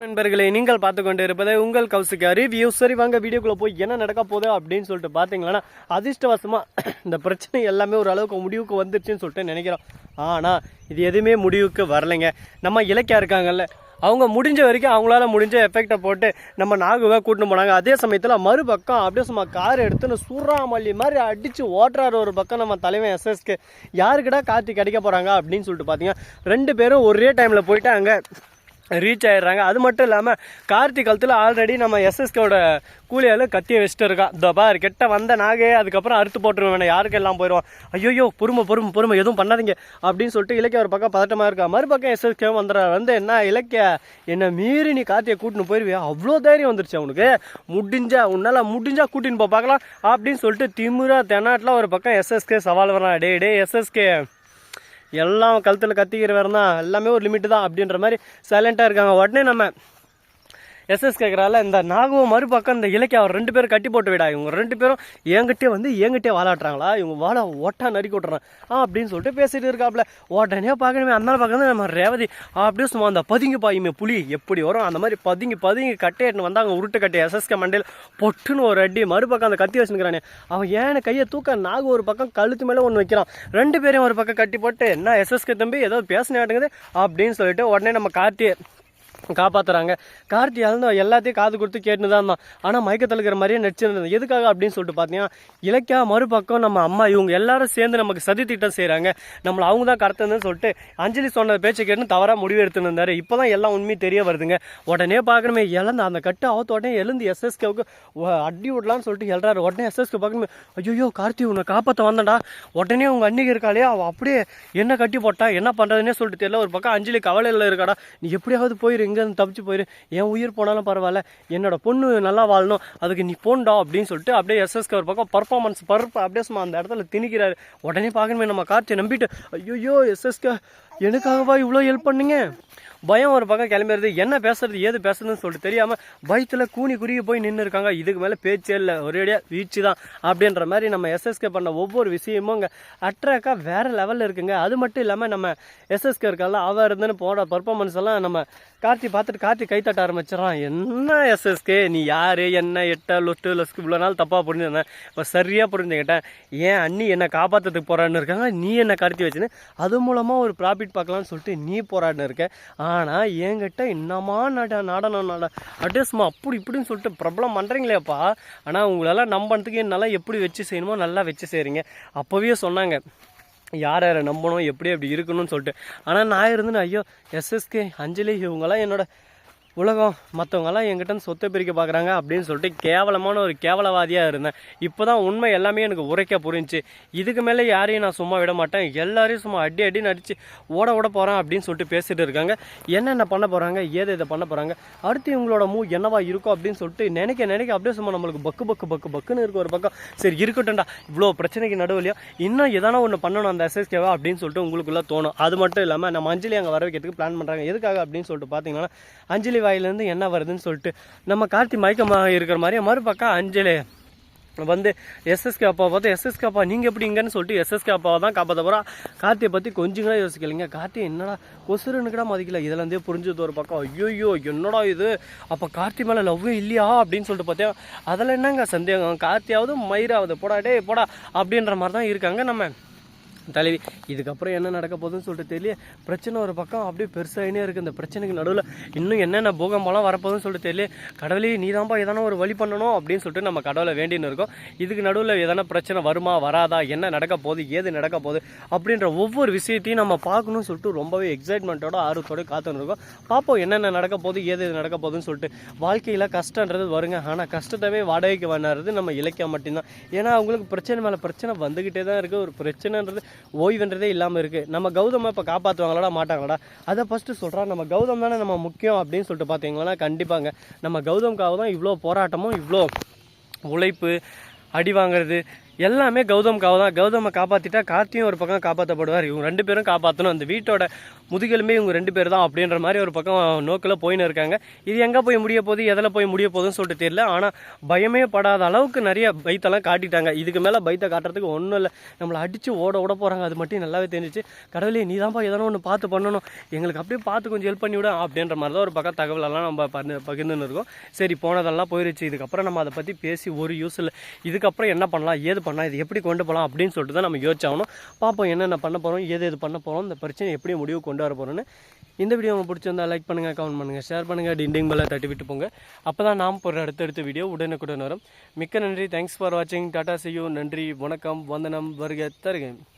நண்பர்களே நீங்கள் பார்த்து கொண்டு இருப்பதை உங்கள் கவுசுக்கு ரிவ்யூ சரி வாங்க வீடியோக்குள்ள போய் என்ன நடக்க போதோ அப்படின்னு சொல்லிட்டு பார்த்தீங்கன்னா அதிர்ஷ்டவசமாக இந்த பிரச்சனை எல்லாமே ஒரு அளவுக்கு முடிவுக்கு வந்துருச்சுன்னு சொல்லிட்டு நினைக்கிறோம். ஆனால் இது எதுவுமே முடிவுக்கு வரலைங்க. நம்ம இலக்கியா இருக்காங்கல்ல அவங்க முடிஞ்ச வரைக்கும் அவங்களால முடிஞ்ச எஃபெக்டை போட்டு நம்ம நாகுவை கூட்டின்னு போனாங்க. அதே சமயத்தில் மறுபக்கம் அப்படியே சும்மா கார் எடுத்துன்னு சூறாமல்லி மாதிரி அடித்து ஓட்டுறாரு ஒரு பக்கம் நம்ம தலைவன் எஸ்எஸ்க்கு யாருக்கிட்ட கார்த்தி கிடைக்க போகிறாங்க அப்படின்னு சொல்லிட்டு பார்த்தீங்கன்னா ரெண்டு பேரும் ஒரே டைமில் போயிட்டு அங்கே ரீச் ஆயிடுறாங்க. அது மட்டும் இல்லாமல் கார்த்திக் கழுத்தில் ஆல்ரெடி நம்ம எஸ்எஸ்கோட கூலியால் கத்தியை வச்சுட்டு இருக்கான் தபார் பார் கெட்ட வந்த நாகே அதுக்கப்புறம் அறுத்து போட்டுருவேன் யாருக்கெல்லாம் போயிடுவோம் ஐயோ பொறுமை பொறுமை பொறுமை எதுவும் பண்ணாதீங்க. அப்படின்னு சொல்லிட்டு இலக்கிய ஒரு பக்கம் பதட்டமாக இருக்கா. மறுபக்கம் எஸ்எஸ்கே வந்துடுறாரு. வந்து என்ன இலக்கிய என்னை மீறி நீ கார்த்தியை கூட்டின்னு போயிருவியா? அவ்வளோ தைரியம் வந்துருச்சு அவனுக்கு. முடிஞ்சா உன்னால் முடிஞ்சா கூட்டின்னு போ பார்க்கலாம். அப்படின்னு சொல்லிட்டு திமுறா தென்னாட்டில் ஒரு பக்கம் எஸ்எஸ்கே சவால் வரான் டே டே எஸ்எஸ்கே எல்லாம் கழுத்தில் கத்திக்கிற வேறு தான் எல்லாமே ஒரு லிமிட்டு தான் அப்படின்ற மாதிரி சைலண்ட்டாக இருக்காங்க. உடனே நம்ம எஸ்எஸ் கேட்குறால இந்த நாகவும் மறுபக்கம் இந்த இலக்கிய அவர் ரெண்டு பேரும் கட்டி போட்டு விடா. இவங்க ரெண்டு பேரும் என்கிட்டே வந்து என்கிட்டே வாழாட்டுறாங்களா இவங்க வாழ ஓட்டா நறுக்கி விட்றான் ஆ அப்படின்னு சொல்லிட்டு பேசிட்டு இருக்காப்புல உடனே பார்க்கணுமே அந்த பக்கம் நம்ம ரேவதி. அப்படியே சும்மா அந்த பதுங்கி பாயுமே புலி எப்படி வரும்? அந்த மாதிரி பதுங்கி பதுங்கி கட்டையிட்டு வந்தாங்க உருட்டு கட்டை எஸ்எஸ்கே மண்டையில் பொட்டுன்னு ஒரு அடி மறுபக்கம் அந்த கத்தி வச்சுக்கிறானே அவன் ஏன் கையை தூக்க நாகு ஒரு பக்கம் கழுத்து மேலே ஒன்று வைக்கிறான். ரெண்டு பேரையும் ஒரு பக்கம் கட்டி போட்டு என்ன எஸ்எஸ்கே தம்பி ஏதோ பேசினாட்டுங்குது அப்படின்னு சொல்லிட்டு உடனே நம்ம கார்த்தியை காப்பாத்துறாங்க. கார்த்தி இழந்த எல்லாத்தையும் காது கொடுத்து கேட்டுன்னு தான் இருந்தான். ஆனால் மயக்கத்தில் இருக்கிற மாதிரியே நடிச்சிருந்தது. எதுக்காக அப்படின்னு சொல்லிட்டு பார்த்தீங்கன்னா இலக்கியா மறுபக்கம் நம்ம அம்மா இவங்க எல்லாரும் சேர்ந்து நமக்கு சதி திட்டம் செய்கிறாங்க நம்மளை அவங்க தான் கடத்துன்னு சொல்லிட்டு அஞ்சலி சொன்ன பேச்சை கேட்டு தவறாக முடிவு எடுத்துன்னு இருந்தார். இப்போ தான் எல்லாம் உண்மையும் தெரிய வருதுங்க. உடனே பார்க்கணுமே இழந்த அந்த கட்டு அவத்த உடனே எழுந்து எஸ்எஸ்கேவுக்கு அடி விடலான்னு சொல்லிட்டு எழுறாரு உடனே எஸ்எஸ்கே பார்க்கணுமே ஐயோ கார்த்தி உன்னை காப்பாற்ற வந்தடா உடனே உங்கள் அன்னைக்கு இருக்காளே. அவள் அப்படியே என்ன கட்டி போட்டா என்ன பண்ணுறதுன்னே சொல்லிட்டு தெரியல. ஒரு பக்கம் அஞ்சலி கவலையில் இருக்காடா. நீ எப்படியாவது போயிருங்க. இங்கேருந்து தப்பிச்சு போயிரு. என் உயிர் போனாலும் பரவாயில்ல. என்னோட பொண்ணு நல்லா வாழணும். அதுக்கு நீ போண்டா அப்படின்னு சொல்லிட்டு அப்படியே எஸ்எஸ்கே ஒரு பக்கம் பர்ஃபார்மன்ஸ் பருப்பு அப்படியே சும்மா அந்த இடத்துல திணிக்கிறாரு. உடனே பார்க்கணுமே நம்ம கார்த்தியை நம்பிட்டு ஐயோ எஸ்எஸ்கே எனக்காகவா இவ்வளோ ஹெல்ப் பண்ணுங்க? பயம் ஒரு பக்கம் கிளம்பிடுது. என்ன பேசுறது ஏது பேசுறதுன்னு சொல்லிட்டு தெரியாமல் பயத்தில் கூனி குறுகி போய் நின்று இருக்காங்க. இதுக்கு மேலே பேச்சே இல்லை. ஒரேடியாக வீச்சு தான் அப்படின்ற மாதிரி நம்ம எஸ்எஸ்கே பண்ண ஒவ்வொரு விஷயமும் இங்கே அட்ராக்காக வேறு லெவலில் இருக்குங்க. அது மட்டும் இல்லாமல் நம்ம எஸ்எஸ்கே இருக்கால அவர் இருந்துன்னு போன பர்ஃபார்மன்ஸ் எல்லாம் நம்ம கார்த்தி பார்த்துட்டு கார்த்தி கைத்தட்ட ஆரம்பிச்சிடறான். என்ன எஸ்எஸ்கே நீ யார்? என்ன? எட்ட லொட்டு லொஸ்க்கு இவ்வளோ நாள் தப்பாக புரிஞ்சுருந்தேன் இப்போ சரியாக புரிஞ்சுக்கிட்டேன். ஏன் அண்ணி என்னை காப்பாற்றுறதுக்கு போகிறான்னு இருக்காங்க. நீ என்ன கடத்தி வச்சுன்னு அது மூலமாக ஒரு ப்ராஃபிட் பார்க்கலாம்னு சொல்லிட்டு நீ போராடினு இருக்க. ஆனால் என்கிட்ட இன்னமா நட நாடனம் நட அட்ரஸ்மா சும்மா அப்படி இப்படின்னு சொல்லிட்டு பிரபலம் பண்ணுறீங்களேப்பா ஆனால் உங்களெல்லாம் நம்புறதுக்கு என்னால் எப்படி வச்சு செய்யணுமோ நல்லா வச்சு செய்கிறீங்க அப்போவே சொன்னாங்க யார் யாரை நம்பணும் எப்படி எப்படி இருக்கணும்னு சொல்லிட்டு. ஆனால் நான் இருந்தேன்னு ஐயோ எஸ்எஸ்கே அஞ்சலி இவங்கெல்லாம் என்னோட உலகம் மற்றவங்கெல்லாம் என்கிட்ட சொத்தை பிரிக்க பார்க்குறாங்க அப்படின்னு சொல்லிட்டு கேவலமான ஒரு கேவலவாதியாக இருந்தேன். இப்போ தான் உண்மை எல்லாமே எனக்கு உரைக்க புரிஞ்சுச்சு. இதுக்கு மேலே யாரையும் நான் சும்மா விட மாட்டேன். எல்லாரையும் சும்மா அடி அடி நடிச்சு ஓட ஓட போகிறேன் அப்படின்னு சொல்லிட்டு பேசிட்டு இருக்காங்க. என்னென்ன பண்ண போகிறாங்க ஏது இதை பண்ண போகிறாங்க அடுத்து இவங்களோட மூ என்னவா இருக்கும் அப்படின்னு சொல்லிட்டு நினைக்க நினைக்க அப்படியே சும்மா நம்மளுக்கு பக்கு பக்கு பக்கு பக்குன்னு இருக்க ஒரு பக்கம். சரி இருக்கட்டும்டா. இவ்வளோ பிரச்சனைக்கு நடுவுலையும் இன்னும் எதனா ஒன்று பண்ணணும் அந்த எஸ்எஸ்கேவா அப்படின்னு சொல்லிட்டு உங்களுக்குள்ளே தோணும். அது மட்டும் இல்லாமல் நம்ம அஞ்சலி அங்கே வர வைக்கிறதுக்கு பிளான் பண்ணுறாங்க எதுக்காக அப்படின்னு சொல்லிட்டு பார்த்தீங்கன்னா அஞ்சலி வாயிலேருந்து என்ன வருதுன்னு சொல்லிட்டு நம்ம கார்த்தி மயக்கமாக இருக்கிற மாதிரி மறுபக்கம் அஞ்சலி வந்து எஸ்எஸ்கே அப்பாவை பார்த்து எஸ்எஸ்கே அப்பா நீங்கள் எப்படி இங்கன்னு சொல்லிட்டு எஸ்எஸ்கே அப்பாவை தான் காப்பாற்ற போகிறா கார்த்தியை பற்றி கொஞ்சம் கூட யோசிக்கலைங்க. கார்த்தி என்னடா கொசுருன்னு கூட மதிக்கல. இதுல இருந்தே புரிஞ்சது ஒரு பக்கம். ஐயோ என்னடா இது? அப்போ கார்த்தி மேலே லவ்வே இல்லையா? அப்படின்னு சொல்லிட்டு பார்த்தேன் அதில் என்னங்க சந்தேகம்? கார்த்தியாவது மயிராவது. போடா டே போடா அப்படின்ற மாதிரி தான் இருக்காங்க நம்ம தலைவி. இதுக்கப்புறம் என்ன நடக்க போகுதுன்னு சொல்லிட்டு தெரியல. பிரச்சனை ஒரு பக்கம் அப்படியே பெருசாகினே இருக்குது இந்த பிரச்சனைக்கு நடுவில் இன்னும் என்னென்ன பூகம்பெல்லாம் வரப்போகுதுன்னு சொல்லிட்டு தெரியல. கடவுளே நீ தான்ப்பா எதனா ஒரு வழி பண்ணணும் அப்படின்னு சொல்லிட்டு நம்ம கடவுளை வேண்டின்னு இருக்கோம். இதுக்கு நடுவில் எதனா பிரச்சனை வருமா வராதா என்ன நடக்க போகுது ஏது நடக்க போகுது அப்படின்ற ஒவ்வொரு விஷயத்தையும் நம்ம பார்க்கணும்னு சொல்லிட்டு ரொம்பவே எக்ஸைட்மெண்ட்டோட ஆர்வத்தோட காத்துன்னு இருக்கோம். பார்ப்போம் என்னென்ன நடக்க போகுது ஏது எது நடக்க போகுதுன்னு சொல்லிட்டு. வாழ்க்கையில் கஷ்டன்றது வருங்க. ஆனால் கஷ்டத்தவே வாடகைக்கு வர்றது நம்ம இலக்கியம் மட்டும்தான். ஏன்னா அவங்களுக்கு பிரச்சனை மேலே பிரச்சனை வந்துக்கிட்டே தான் இருக்குது ஒரு பிரச்சனைன்றது ஓய்வுன்றதே இல்லாமல் இருக்குது நம்ம கௌதம இப்போ காப்பாற்றுவாங்களாடா மாட்டாங்களா அதை ஃபஸ்ட்டு சொல்கிறான் நம்ம கௌதம் தானே நம்ம முக்கியம் அப்படின்னு சொல்லிட்டு பார்த்தீங்கன்னா கண்டிப்பாங்க. நம்ம கௌதம்காக தான் இவ்வளோ போராட்டமும் இவ்வளோ உழைப்பு அடி வாங்குறது எல்லாமே கௌதம் தான் கௌதமை காப்பாற்றிட்டா கார்த்தியும் ஒரு பக்கம் காப்பாற்றப்படுவார் இவங்க ரெண்டு பேரும் காப்பாற்றணும் அந்த வீட்டோட முதுகெலுமே இவங்க ரெண்டு பேர் தான் அப்படின்ற மாதிரி ஒரு பக்கம் நோக்கில் போயின்னு இருக்காங்க. இது எங்கே போய் முடிய போகுது? எதில் போய் முடிய போகுதுன்னு சொல்லிட்டு தெரியல. ஆனால் பயமே படாத அளவுக்கு நிறைய பைத்தெல்லாம் காட்டிட்டாங்க. இதுக்கு மேலே பைத்தை காட்டுறதுக்கு ஒன்றும் இல்லை. நம்மளை அடித்து ஓட ஓட போகிறாங்க அது மட்டும் நல்லாவே தெரிஞ்சிச்சு. கடவுளே நீ தான்ப்பா எதனா ஒன்று பார்த்து பண்ணணும். எங்களுக்கு அப்படியே பார்த்து கொஞ்சம் ஹெல்ப் பண்ணி விட அப்படின்ற மாதிரி தான் ஒரு பக்கம் தகவலெல்லாம் நம்ம பகிர்ந்து பகிர்ந்துன்னு இருக்கோம். சரி போனதெல்லாம் போயிருச்சு. இதுக்கப்புறம் நம்ம அதை பற்றி பேசி ஒரு யூஸ் இல்லை. இதுக்கப்புறம் என்ன பண்ணலாம்? ஏது பண்ணால் இது எப்படி கொண்டு போகலாம் அப்படின்னு சொல்லிட்டு தான் நம்ம யோசிச்சாகணும். பார்ப்போம் என்னென்ன பண்ண போகிறோம் ஏது எது பண்ண போகிறோம் இந்த பிரச்சனை எப்படி முடிவு கொண்டு வர போகிறோன்னு இந்த வீடியோ உங்களுக்கு பிடிச்சிருந்தா லைக் பண்ணுங்கள் கமெண்ட் பண்ணுங்கள் ஷேர் பண்ணுங்கள் டிண்டிங் பெல்லை தட்டி விட்டு போங்க. அப்போ தான் நாம் போகிற அடுத்தடுத்த வீடியோ உடனுக்குடன் வரும். மிக்க நன்றி. தேங்க்ஸ் ஃபார் வாட்சிங் டாடா செய்யும் நன்றி. வணக்கம். வந்தனம். வருக. தருக.